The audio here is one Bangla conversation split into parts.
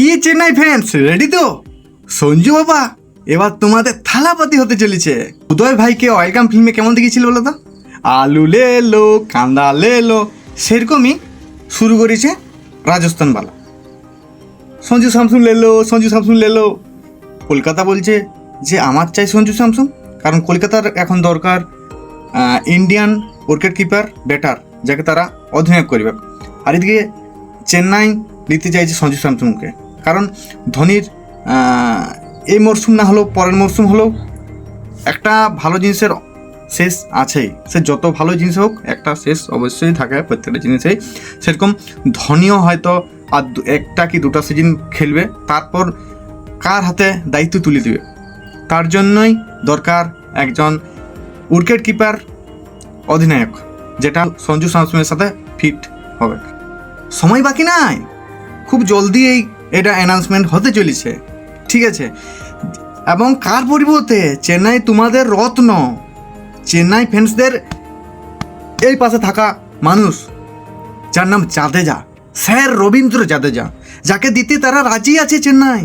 কি চেন্নাই ফ্যান্স রেডি তো? সঞ্জু বাবা, এবার তোমাদের থালাপাতি হতে চলেছে। উদয় ভাইকে ওয়েলকাম ফিল্মে কেমন দেখিয়েছিল বলো তো? আলু লে লো কান্দা লে লো সেরকমই শুরু করেছে রাজস্থান বালা। সঞ্জু স্যামসুং লেলো, সঞ্জু স্যামসুং লেলো। কলকাতা বলছে যে আমার চাই সঞ্জু স্যামসুং, কারণ কলকাতার এখন দরকার ইন্ডিয়ান উইকেট কিপার ব্যাটার যাকে তারা অধিনায়ক করবে। আর এদিকে চেন্নাই নিতে চাইছে সঞ্জু স্যামসুংকে। কারণ ধোনির এই মরশুম না হলেও, পরের মরশুম হলেও একটা ভালো জিনিসের শেষ আছেই। সে যত ভালো জিনিস হোক, একটা শেষ অবশ্যই থাকে প্রত্যেকটা জিনিসেই। সেরকম ধোনিও হয়তো আর একটা কি দুটা সিজন খেলবে, তারপর কার হাতে দায়িত্ব তুলে দিবে? তার জন্যই দরকার একজন উইকেট কিপার অধিনায়ক, যেটা সঞ্জু স্যামসুংয়ের সাথে ফিট হবে। সময় বাকি নাই। খুব জলদি এই এটা অ্যানাউন্সমেন্ট হতে চলেছে। ঠিক আছে? এবং কার পরিবর্তে? চেন্নাই তোমাদের রত্ন। চেন্নাই ফ্যান্সদের এই পাশে থাকা মানুষ, যার নাম জাদেজা, স্যার রবীন্দ্র জাদেজা, যাকে দিতে তারা রাজি আছে চেন্নাই।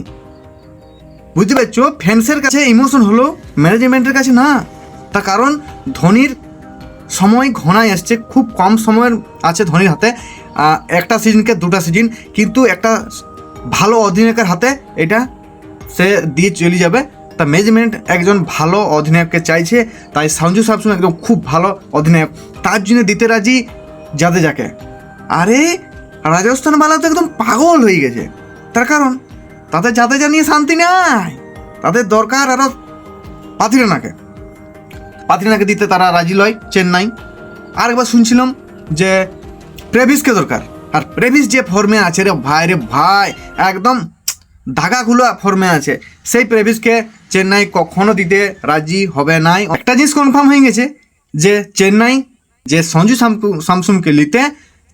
বুঝতে পারছ? ফ্যান্সের কাছে ইমোশন হলো ম্যানেজমেন্টের কাছে না। তার কারণ ধোনির সময় ঘনায় আসছে খুব কম সময়ের আছে ধোনির হাতে। একটা সিজনকে দুটা সিজন কিন্তু একটা ভালো অধিনায়কের হাতে এটা সে দিয়ে চলে যাবে। তা ম্যানেজমেন্ট একজন ভালো অধিনায়ককে চাইছে, তাই সঞ্জু স্যামসুং একদম খুব ভালো অধিনায়ক। তার জন্য দিতে রাজি জাদেজাকে। আরে, রাজস্থান বালা তো একদম পাগল হয়ে গেছে। তার কারণ, তাদের জাদেজা নিয়ে শান্তি নাই। তাদের দরকার আরও পাথিরানাকে পাথিরানাকে দিতে তারা রাজি লয় চেন্নাই। আর একবার শুনছিলাম যে প্রেভিসকে দরকার। আর প্রেভিস যে ফর্মে আছে রে ভাই রে ভাই, একদম ধাগাগুলো ফর্মে আছে। সেই প্রেভিসকে চেন্নাই কখনো দিতে রাজি হবে নাই। একটা জিনিস কনফার্ম হয়ে গেছে যে চেন্নাই, যে সঞ্জু স্যামসুংকে নিতে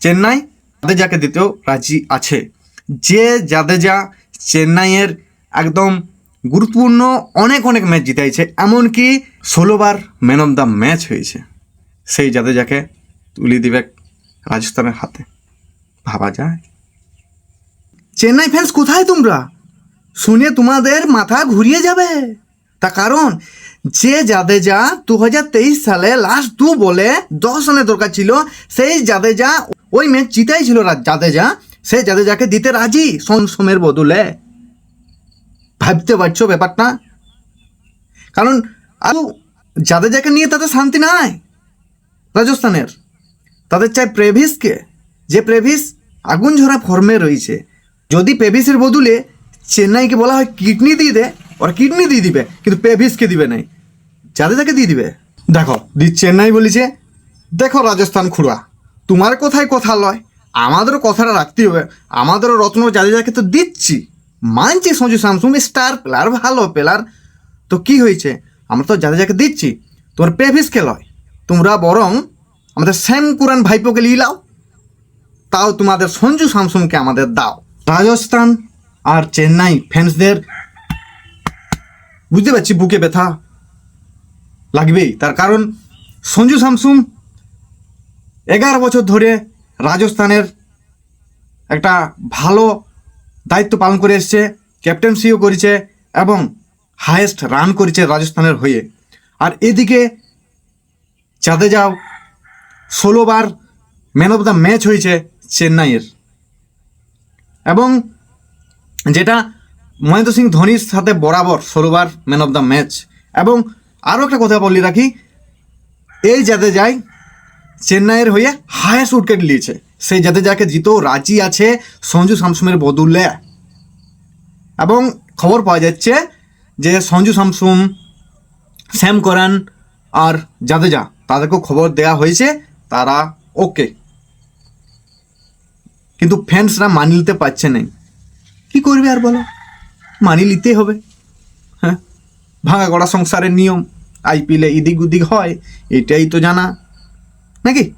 চেন্নাই জাদেজাকে দিতেও রাজি আছে। যে জাদেজা চেন্নাইয়ের একদম গুরুত্বপূর্ণ অনেক অনেক ম্যাচ জিতাইছে, এমনকি ষোলোবার ম্যান অফ দ্য ম্যাচ হয়েছে। সেই জাদেজাকে তুলে দিবে রাজস্থানের হাতে। ভাবা যায়। চেন্নাই ফ্যান্স কোথায় তোমরা? শুনে তোমাদের মাথা ঘুরিয়ে যাবে। তা কারণ, যে জাদেজা দু হাজার তেইশ সালে লাস্ট দু বলে দশ রানের দরকার ছিল, সেই জাদেজা ওই ম্যাচ জিতাই ছিল জাদেজা। সেই জাদেজাকে দিতে রাজি সোমের বদলে। ভাবতে পারছ ব্যাপারটা? কারণ, আর জাদেজাকে নিয়ে তাদের শান্তি নাই রাজস্থানের। তাদের চাই প্রেভিসকে। যে প্রেভিস আগুন ঝরা ফর্মে রয়েছে। যদি প্রেভিসের বদলে চেন্নাইকে বলা হয় কিডনি দিয়ে দে ওরা কিডনি দিয়ে দিবে, কিন্তু পেভিসকে দিবে নাই। যাদের যাকে দিয়ে দিবে। দেখো, দি চেন্নাই বলেছে, দেখো রাজস্থান খুড়া, তোমার কোথায় কথা লয়, আমাদেরও কথাটা রাখতে হবে। আমাদেরও রত্ন জাদেজাকে তো দিচ্ছি। মানছি সঞ্জু স্যামসুং, স্টার প্লেয়ার, ভালো প্লেয়ার। তো কি হয়েছে? আমরা তো জাদেজাকে দিচ্ছি, তোমার প্রেভিসকে লয়। তোমরা বরং আমাদের শ্যাম কুরান ভাইপোকে নিয়ে লাও তাও তোমাদের সঞ্জু স্যামসুংকে আমাদের দাও। রাজস্থান আর চেন্নাই ফ্যান্সদের বুঝতে পারছি বুকে ব্যথা লাগবেই। তার কারণ সঞ্জু স্যামসুং এগারো বছর ধরে রাজস্থানের একটা ভালো দায়িত্ব পালন করে এসছে ক্যাপ্টেন্সিও করেছে এবং হায়েস্ট রান করেছে রাজস্থানের হয়ে। আর এদিকে চাঁদে যাও ষোলোবার ম্যান অফ দ্য ম্যাচ হয়েছে চেন্নাইয়ের। এবং যেটা মহেন্দ্র সিং ধোনির সাথে বরাবর ষোলোবার ম্যান অফ দ্য ম্যাচ এবং আরও একটা কথা বলি রাখি, এই যাতে যায় চেন্নাইয়ের হয়ে হায়েস্ট উইকেট নিয়েছে। সেই যাতে যাকে জিতেও রাজি আছে সঞ্জু স্যামসুমের বদলে। এবং খবর পাওয়া যাচ্ছে যে সঞ্জু স্যামসুম, স্যাম করান আর জাদেজা, তাদেরকেও খবর দেওয়া হয়েছে, তারা ওকে কিন্তু ফ্যান্সরা মানি নিতে পারছে না। কি করবে আর বলো? মানি নিতেই হবে। হ্যাঁ? ভাঙা গড়া সংসারের নিয়ম। আইপিএলে ইদিক উদিক হয়, এটাই তো জানা। নাকি?